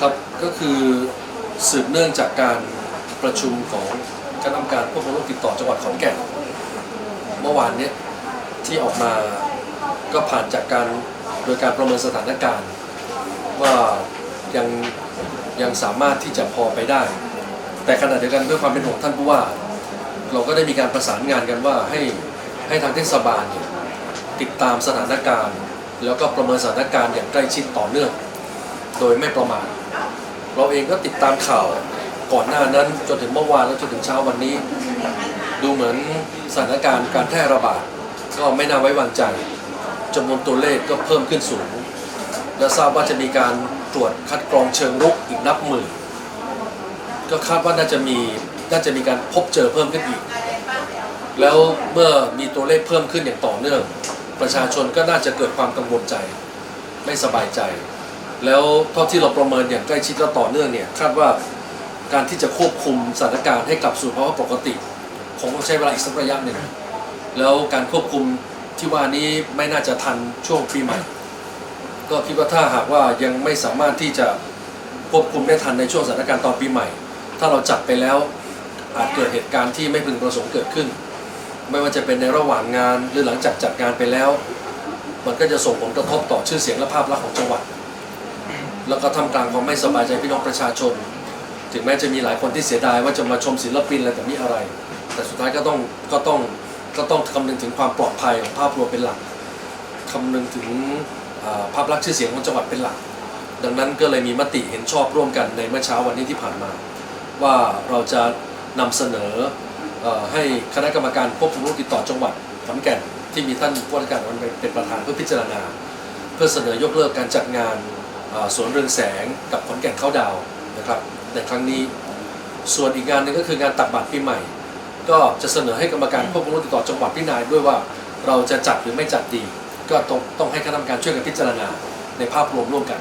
ครับก็คือสืบเนื่องจากการประชุมของคณะกรรมการควบคุมโรคติดต่อจังหวัดขอนแก่นเมื่อวานเนี้ยที่ออกมาก็ผ่านจากการโดยการประเมินสถานการณ์ ว่ายังยังสามารถที่จะพอไปได้ แต่ขณะเดียวกันด้วยความเป็นห่วงท่านผู้ว่า เราก็ได้มีการประสานงานกันว่าให้ให้ทางเทศบาลเนี่ยติดตามสถานการณ์ แล้วก็ประเมินสถานการณ์อย่างใกล้ชิดต่อเนื่อง โดยไม่ประมาท เราเองก็ติดตามข่าวก่อนหน้านั้นจนถึงเมื่อวานแล้วจนถึงเช้าวันนี้ ดูเหมือนสถานการณ์การแพร่ระบาดก็ไม่น่าไว้วางใจจำนวนตัวเลขก็เพิ่มขึ้นสูง และทราบว่าจะมีการตรวจคัดกรองเชิงรุกอีกนับหมื่นก็คาดว่าน่าจะมีน่าจะมีการพบเจอเพิ่มขึ้นอีก แล้วเมื่อมีตัวเลขเพิ่มขึ้นอย่างต่อเนื่อง ประชาชนก็น่าจะเกิดความกังวลใจ ไม่สบายใจ แล้วเท่าที่เราประเมินอย่างใกล้ชิดและต่อเนื่องเนี่ยคาดว่าการที่จะควบคุมสถานการณ์ให้กลับสู่ภาวะปกติคงต้องใช้เวลาอีกสักระยะหนึ่งแล้วการควบคุมที่ว่านี้ไม่น่าจะทันช่วงปีใหม่ ก็คิดว่าถ้าหากว่ายังไม่สามารถที่จะควบคุมได้ทันในช่วงสถานการณ์ตอนปีใหม่ ถ้าเราจัดไปแล้วอาจเกิดเหตุการณ์ที่ไม่พึงประสงค์เกิดขึ้น ไม่ว่าจะเป็นในระหว่างงานหรือหลังจากจัดงานไปแล้ว มันก็จะส่งผลกระทบต่อชื่อเสียงและภาพลักษณ์ของจังหวัด แล้วก็ทำกลางความไม่สบายใจพี่น้องประชาชน ถึงแม้จะมีหลายคนที่เสียดายว่าจะมาชมศิลปินอะไรแบบนี้อะไร แต่สุดท้ายก็ต้องก็ต้องก็ต้องคำนึงถึงความปลอดภัยของภาพรวมเป็นหลักคำนึงถึงภาพลักษณ์ชื่อเสียงของจังหวัดเป็นหลัก ดังนั้นก็เลยมีมติเห็นชอบร่วมกันในเมื่อเช้าวันนี้ที่ผ่านมา ว่าเราจะนำเสนออให้คณะกรรมการควบคุมโรคติดต่อจังหวัดขอนแก่นที่มีท่านผู้ว่าราชการเป็นประธานเพื่อพิจารณา เพื่อเสนอยกเลิกการจัดงาน สวนเรืองแสงกับขอนแก่นเข้าดาวน์นะครับในครั้งนี้ ส่วนอีกงานหนึ่งก็คืองานตักบาตรปีใหม่ ก็จะเสนอให้กรรมการควบคุมโรคติดต่อจังหวัดพิจารณาด้วยว่าเราจะจัดหรือไม่จัดดี ก็ต้องต้องให้คณะกรรมการช่วยกันพิจารณาในภาพรวมร่วมกัน